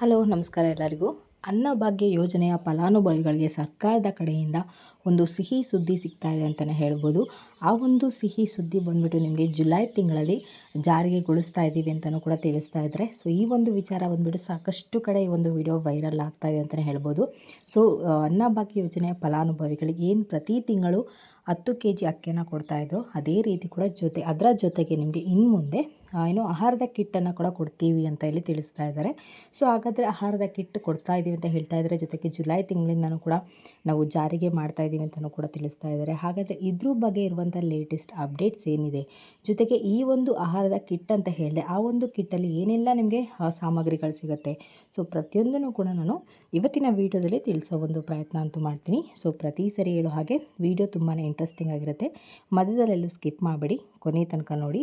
Hello, ನಮಸ್ಕಾರ ಎಲ್ಲರಿಗೂ. ಅನ್ನಭಾಗ್ಯ ಯೋಜನೆಯ ಫಲಾನುಭವಿಗಳಿಗೆ ಸರ್ಕಾರದ ಕಡೆಯಿಂದ ಒಂದು ಸಿಹಿ ಸುದ್ದಿ ಸಿಗ್ತಾ ಇದೆ ಅಂತಲೇ ಹೇಳ್ಬೋದು. ಆ ಒಂದು ಸಿಹಿ ಸುದ್ದಿ ಬಂದ್ಬಿಟ್ಟು ನಿಮಗೆ ಜುಲೈ ತಿಂಗಳಲ್ಲಿ ಜಾರಿಗೆಗೊಳಿಸ್ತಾ ಇದ್ದೀವಿ ಅಂತಲೂ ಕೂಡ ತಿಳಿಸ್ತಾ ಇದ್ದಾರೆ ಸೊ, ಈ ಒಂದು ವಿಚಾರ ಬಂದ್ಬಿಟ್ಟು ಸಾಕಷ್ಟು ಕಡೆ ಈ ಒಂದು ವಿಡಿಯೋ ವೈರಲ್ ಆಗ್ತಾ ಇದೆ ಅಂತಲೇ ಹೇಳ್ಬೋದು. ಸೊ ಅನ್ನಭಾಗ್ಯ ಯೋಜನೆಯ ಫಲಾನುಭವಿಗಳಿಗೆ ಏನು ಪ್ರತಿ ತಿಂಗಳು ಹತ್ತು ಕೆ ಜಿ ಅಕ್ಕಿಯನ್ನು ಕೊಡ್ತಾಯಿದ್ರು ಅದೇ ರೀತಿ ಕೂಡ ಜೊತೆ, ಅದರ ಜೊತೆಗೆ ನಿಮಗೆ ಇನ್ನು ಮುಂದೆ ಏನು ಆಹಾರದ ಕಿಟ್ಟನ್ನು ಕೂಡ ಕೊಡ್ತೀವಿ ಅಂತ ಇಲ್ಲಿ ತಿಳಿಸ್ತಾ ಇದ್ದಾರೆ. ಸೊ, ಹಾಗಾದರೆ ಆಹಾರದ ಕಿಟ್ ಕೊಡ್ತಾ ಇದ್ದೀವಿ ಅಂತ ಹೇಳ್ತಾ ಇದ್ದಾರೆ. ಜೊತೆಗೆ ಜುಲೈ ತಿಂಗಳಿಂದನೂ ಕೂಡ ನಾವು ಜಾರಿಗೆ ಮಾಡ್ತಾ ಇದ್ದೀವಿ ಅಂತಲೂ ಕೂಡ ತಿಳಿಸ್ತಾ ಇದ್ದಾರೆ. ಹಾಗಾದರೆ ಇದ್ರ ಬಗ್ಗೆ ಇರುವಂಥ ಲೇಟೆಸ್ಟ್ ಅಪ್ಡೇಟ್ಸ್ ಏನಿದೆ? ಜೊತೆಗೆ ಈ ಒಂದು ಆಹಾರದ ಕಿಟ್ ಅಂತ ಹೇಳಿದೆ, ಆ ಒಂದು ಕಿಟ್ಟಲ್ಲಿ ಏನೆಲ್ಲ ನಿಮಗೆ ಸಾಮಗ್ರಿಗಳು ಸಿಗುತ್ತೆ? ಸೊ, ಪ್ರತಿಯೊಂದನ್ನು ಕೂಡ ನಾನು ಇವತ್ತಿನ ವೀಡಿಯೋದಲ್ಲಿ ತಿಳಿಸೋ ಒಂದು ಪ್ರಯತ್ನ ಅಂತೂ ಮಾಡ್ತೀನಿ. ಸೊ, ಪ್ರತಿ ಸರಿ ಹೇಳೋ ಹಾಗೆ ವಿಡಿಯೋ ತುಂಬಾ ಇಂಟ್ರೆಸ್ಟಿಂಗ್ ಆಗಿರುತ್ತೆ. ಮಧ್ಯದಲ್ಲೆಲ್ಲೂ ಸ್ಕಿಪ್ ಮಾಡಬೇಡಿ. ಕೊನೆ ತನಕ ನೋಡಿ.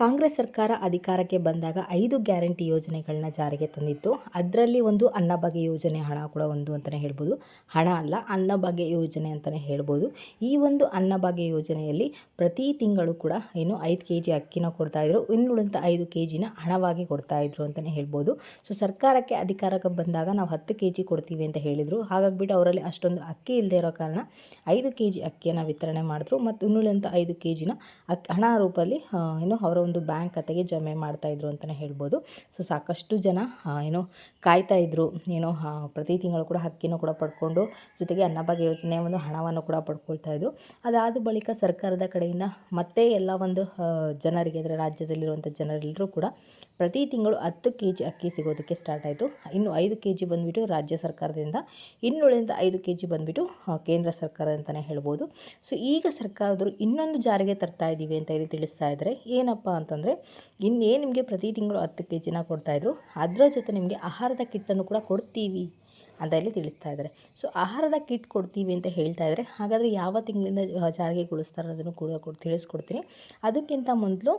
ಕಾಂಗ್ರೆಸ್ ಸರ್ಕಾರ ಅಧಿಕಾರಕ್ಕೆ ಬಂದಾಗ ಐದು ಗ್ಯಾರಂಟಿ ಯೋಜನೆಗಳನ್ನ ಜಾರಿಗೆ ತಂದಿತ್ತು. ಅದರಲ್ಲಿ ಒಂದು ಅನ್ನಭಾಗ್ಯ ಯೋಜನೆ, ಹಣ ಕೂಡ ಒಂದು ಅಂತಲೇ ಹೇಳ್ಬೋದು. ಹಣ ಅಲ್ಲ ಅನ್ನಭಾಗ್ಯ ಯೋಜನೆ ಅಂತಲೇ ಹೇಳ್ಬೋದು. ಈ ಒಂದು ಅನ್ನಭಾಗ್ಯ ಯೋಜನೆಯಲ್ಲಿ ಪ್ರತಿ ತಿಂಗಳು ಕೂಡ ಏನು ಐದು ಕೆ ಜಿ ಅಕ್ಕಿನ ಕೊಡ್ತಾಯಿದ್ರು ಇನ್ನುಳಿದಂಥ ಐದು ಕೆ ಜಿನ ಹಣವಾಗಿ ಕೊಡ್ತಾಯಿದ್ರು ಅಂತಲೇ ಹೇಳ್ಬೋದು. ಸೊ ಸರ್ಕಾರಕ್ಕೆ ಅಧಿಕಾರಕ್ಕೆ ಬಂದಾಗ ನಾವು ಹತ್ತು ಕೆ ಜಿ ಕೊಡ್ತೀವಿ ಅಂತ ಹೇಳಿದರು. ಹಾಗಾಗಿಬಿಟ್ಟು ಅವರಲ್ಲಿ ಅಷ್ಟೊಂದು ಅಕ್ಕಿ ಇಲ್ಲದೆ ಇರೋ ಕಾರಣ ಐದು ಕೆ ಜಿ ಅಕ್ಕಿಯನ್ನು ವಿತರಣೆ ಮಾಡಿದ್ರು. ಮತ್ತು ಇನ್ನುಳಿದಂಥ ಐದು ಕೆ ಜಿನ ಅಕ್ಕಿ ಹಣ ರೂಪದಲ್ಲಿ ಏನು ಅವರ ಒಂದು ಬ್ಯಾಂಕ್ ಖಾತೆಗೆ ಜಮೆ ಮಾಡ್ತಾಯಿದ್ರು ಅಂತಲೇ ಹೇಳ್ಬೋದು. ಸೊ, ಸಾಕಷ್ಟು ಜನ ಏನೋ ಕಾಯ್ತಾ ಇದ್ದರು ಏನೋ ಪ್ರತಿ ತಿಂಗಳು ಕೂಡ ಹಕ್ಕಿನೂ ಕೂಡ ಪಡ್ಕೊಂಡು ಜೊತೆಗೆ ಅನ್ನಭಾಗ್ಯ ಯೋಜನೆಯ ಒಂದು ಹಣವನ್ನು ಕೂಡ ಪಡ್ಕೊಳ್ತಾ ಇದ್ರು. ಅದಾದ ಬಳಿಕ ಸರ್ಕಾರದ ಕಡೆಯಿಂದ ಮತ್ತೆ ಎಲ್ಲ ಒಂದು ಜನರಿಗೆ, ಅಂದರೆ ರಾಜ್ಯದಲ್ಲಿರುವಂಥ ಜನರೆಲ್ಲರೂ ಕೂಡ ಪ್ರತಿ ತಿಂಗಳು ಹತ್ತು ಕೆ ಜಿ ಅಕ್ಕಿ ಸಿಗೋದಕ್ಕೆ ಸ್ಟಾರ್ಟ್ ಆಯಿತು. ಇನ್ನು ಐದು ಕೆ ಜಿ ಬಂದುಬಿಟ್ಟು ರಾಜ್ಯ ಸರ್ಕಾರದಿಂದ, ಇನ್ನುಳಿದ ಐದು ಕೆ ಜಿ ಬಂದುಬಿಟ್ಟು ಕೇಂದ್ರ ಸರ್ಕಾರ ಅಂತಲೇ ಹೇಳ್ಬೋದು. ಸೊ, ಈಗ ಸರ್ಕಾರದವರು ಇನ್ನೊಂದು ಜಾರಿಗೆ ತರ್ತಾ ಇದ್ದೀವಿ ಅಂತ ಹೇಳಿ ತಿಳಿಸ್ತಾ ಇದ್ದಾರೆ ಏನಪ್ಪ ಅಂತಂದರೆ ಇನ್ನೇನು ನಿಮಗೆ ಪ್ರತಿ ತಿಂಗಳು ಹತ್ತು ಕೆ ಜಿನ ಕೊಡ್ತಾಯಿದ್ರು ಅದರ ಜೊತೆ ನಿಮಗೆ ಆಹಾರದ ಕಿಟ್ಟನ್ನು ಕೂಡ ಕೊಡ್ತೀವಿ ಅಂತ ಇಲ್ಲಿ ತಿಳಿಸ್ತಾ ಇದ್ದಾರೆ ಸೊ ಆಹಾರದ ಕಿಟ್ ಕೊಡ್ತೀವಿ ಅಂತ ಹೇಳ್ತಾ ಇದ್ದಾರೆ ಹಾಗಾದರೆ ಯಾವ ತಿಂಗಳಿಂದ ಜಾರಿಗೆಗೊಳಿಸ್ತಾರೆ ಅನ್ನೋದನ್ನು ಕೂಡ ಕೊಡ್, ತಿಳಿಸ್ಕೊಡ್ತೀನಿ. ಅದಕ್ಕಿಂತ ಮೊದಲು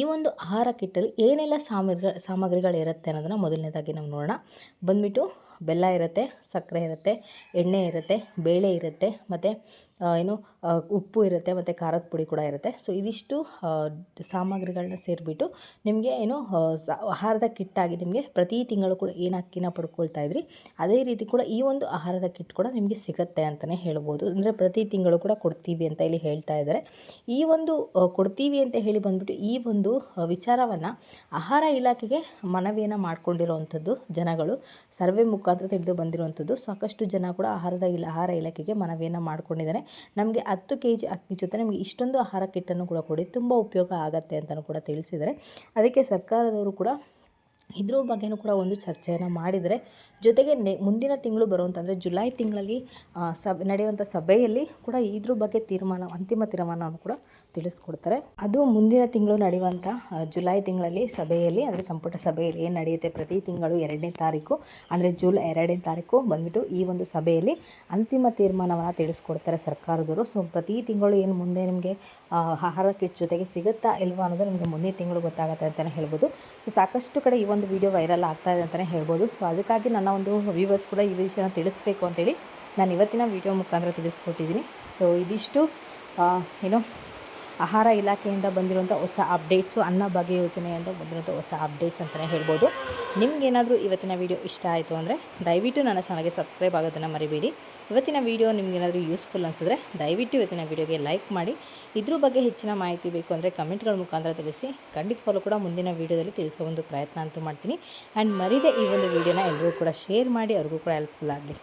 ಈ ಒಂದು ಆಹಾರ ಕಿಟ್ಟಲ್ಲಿ ಏನೆಲ್ಲ ಸಾಮಗ್ರಿ ಸಾಮಗ್ರಿಗಳಿರುತ್ತೆ ಅನ್ನೋದನ್ನು ಮೊದಲನೇದಾಗಿ ನಾವು ನೋಡೋಣ. ಬಂದುಬಿಟ್ಟು ಬೆಲ್ಲ ಇರುತ್ತೆ, ಸಕ್ಕರೆ ಇರುತ್ತೆ, ಎಣ್ಣೆ ಇರುತ್ತೆ, ಬೇಳೆ ಇರುತ್ತೆ, ಮತ್ತು ಏನು ಉಪ್ಪು ಇರುತ್ತೆ ಮತ್ತು ಖಾರದ ಪುಡಿ ಕೂಡ ಇರುತ್ತೆ. ಸೊ ಇದಿಷ್ಟು ಸಾಮಗ್ರಿಗಳನ್ನ ಸೇರಿಬಿಟ್ಟು ನಿಮಗೆ ಏನು ಆಹಾರದ ಕಿಟ್ಟಾಗಿ ನಿಮಗೆ ಪ್ರತಿ ತಿಂಗಳು ಕೂಡ ಏನು ಅಕ್ಕಿನ ಪಡ್ಕೊಳ್ತಾ ಇದ್ರಿ, ಅದೇ ರೀತಿ ಕೂಡ ಈ ಒಂದು ಆಹಾರದ ಕಿಟ್ ಕೂಡ ನಿಮಗೆ ಸಿಗುತ್ತೆ ಅಂತಲೇ ಹೇಳ್ಬೋದು. ಅಂದರೆ ಪ್ರತಿ ತಿಂಗಳು ಕೂಡ ಕೊಡ್ತೀವಿ ಅಂತ ಇಲ್ಲಿ ಹೇಳ್ತಾ ಇದ್ದಾರೆ. ಈ ಒಂದು ಕೊಡ್ತೀವಿ ಅಂತ ಹೇಳಿ ಬಂದ್ಬಿಟ್ಟು ಈ ಒಂದು ವಿಚಾರವನ್ನು ಆಹಾರ ಇಲಾಖೆಗೆ ಮನವಿಯನ್ನು ಮಾಡಿಕೊಂಡಿರುವಂಥದ್ದು ಜನಗಳು, ಸರ್ವೆ ಮುಖಾಂತರ ತಿಳಿದು ಬಂದಿರುವಂಥದ್ದು ಸಾಕಷ್ಟು ಜನ ಕೂಡ ಆಹಾರದ ಇಲ್ಲ ಆಹಾರ ಇಲಾಖೆಗೆ ಮನವಿಯನ್ನು ಮಾಡ್ಕೊಂಡಿದ್ದಾರೆ. ನಮಗೆ ಹತ್ತು ಕೆ ಜಿ ಅಕ್ಕಿ ಜೊತೆ ನಮಗೆ ಇಷ್ಟೊಂದು ಆಹಾರ ಕಿಟ್ಟನ್ನು ಕೂಡ ಕೊಡಿ, ತುಂಬ ಉಪಯೋಗ ಆಗುತ್ತೆ ಅಂತಲೂ ಕೂಡ ತಿಳಿಸಿದ್ದಾರೆ. ಅದಕ್ಕೆ ಸರ್ಕಾರದವರು ಕೂಡ ಇದ್ರ ಬಗ್ಗೆಯೂ ಕೂಡ ಒಂದು ಚರ್ಚೆಯನ್ನು ಮಾಡಿದರೆ, ಜೊತೆಗೆ ನೆ, ಮುಂದಿನ ತಿಂಗಳು ಬರುವಂಥ ಅಂದರೆ ಜುಲೈ ತಿಂಗಳಲ್ಲಿ ಸಭೆ ನಡೆಯುವಂಥ ಸಭೆಯಲ್ಲಿ ಕೂಡ ಇದ್ರ ಬಗ್ಗೆ ತೀರ್ಮಾನ, ಅಂತಿಮ ತೀರ್ಮಾನವನ್ನು ಕೂಡ ತಿಳಿಸ್ಕೊಡ್ತಾರೆ. ಅದು ಮುಂದಿನ ತಿಂಗಳು ನಡೆಯುವಂಥ ಜುಲೈ ತಿಂಗಳಲ್ಲಿ ಸಭೆಯಲ್ಲಿ, ಅಂದರೆ ಸಂಪುಟ ಸಭೆಯಲ್ಲಿ ಏನು ನಡೆಯುತ್ತೆ ಪ್ರತಿ ತಿಂಗಳು ಎರಡನೇ ತಾರೀಕು, ಅಂದರೆ ಜುಲೈ, ಎರಡನೇ ತಾರೀಕು ಬಂದುಬಿಟ್ಟು ಈ ಒಂದು ಸಭೆಯಲ್ಲಿ ಅಂತಿಮ ತೀರ್ಮಾನವನ್ನು ತಿಳಿಸ್ಕೊಡ್ತಾರೆ ಸರ್ಕಾರದವರು. ಸೊ, ಪ್ರತಿ ತಿಂಗಳು ಏನು ಮುಂದೆ ನಿಮಗೆ ಆಹಾರ ಕಿಟ್ ಜೊತೆಗೆ ಸಿಗುತ್ತಾ ಇಲ್ವಾ ಅನ್ನೋದು ನಿಮಗೆ ಮುಂದಿನ ತಿಂಗಳು ಗೊತ್ತಾಗುತ್ತೆ ಅಂತಲೇ ಹೇಳ್ಬೋದು. ಸೊ, ಸಾಕಷ್ಟು ಕಡೆ ಈ ಒಂದು ವಿಡಿಯೋ ವೈರಲ್ ಆಗ್ತಾ ಇದೆ ಅಂತಲೇ ಹೇಳ್ಬೋದು. ಸೊ ಅದಕ್ಕಾಗಿ ನನ್ನ ಒಂದು ವ್ಯೂವರ್ಸ್ ಕೂಡ ಈ ವಿಷಯನ ತಿಳಿಸ್ಬೇಕು ಅಂತೇಳಿ ನಾನು ಇವತ್ತಿನ ವಿಡಿಯೋ ಮುಖಾಂತರ ತಿಳಿಸ್ಕೊಟ್ಟಿದ್ದೀನಿ. ಸೊ ಇದಿಷ್ಟು ಏನು ಆಹಾರ ಇಲಾಖೆಯಿಂದ ಬಂದಿರುವಂಥ ಹೊಸ ಅಪ್ಡೇಟ್ಸು ಅನ್ನಭಾಗ್ಯ ಯೋಜನೆಯಿಂದ ಬಂದಿರುವಂಥ ಹೊಸ ಅಪ್ಡೇಟ್ಸ್ ಅಂತಲೇ ಹೇಳ್ಬೋದು. ನಿಮಗೇನಾದರೂ ಇವತ್ತಿನ ವೀಡಿಯೋ ಇಷ್ಟ ಆಯಿತು ಅಂದರೆ ದಯವಿಟ್ಟು ನನ್ನ ಚಾನಲ್ಗೆ ಸಬ್ಸ್ಕ್ರೈಬ್ ಆಗೋದನ್ನು ಮರಿಬೇಡಿ. ಇವತ್ತಿನ ವೀಡಿಯೋ ನಿಮಗೇನಾದರೂ ಯೂಸ್ಫುಲ್ ಅನಿಸಿದ್ರೆ ದಯವಿಟ್ಟು ಇವತ್ತಿನ ವೀಡಿಯೋಗೆ ಲೈಕ್ ಮಾಡಿ. ಇದ್ರ ಬಗ್ಗೆ ಹೆಚ್ಚಿನ ಮಾಹಿತಿ ಬೇಕು ಅಂದರೆ ಕಮೆಂಟ್ಗಳ ಮುಖಾಂತರ ತಿಳಿಸಿ. ಖಂಡಿತವಾಗ್ಲೂ ಕೂಡ ಮುಂದಿನ ವೀಡಿಯೋದಲ್ಲಿ ತಿಳಿಸೋ ಒಂದು ಪ್ರಯತ್ನ ಅಂತೂ ಮಾಡ್ತೀನಿ. ಆ್ಯಂಡ್ ಮರಿದೆ ಈ ಒಂದು ವೀಡಿಯೋನ ಎಲ್ಲರೂ ಕೂಡ ಶೇರ್ ಮಾಡಿ, ಅವ್ರಿಗೂ ಕೂಡ ಹೆಲ್ಪ್ಫುಲ್ ಆಗಲಿ.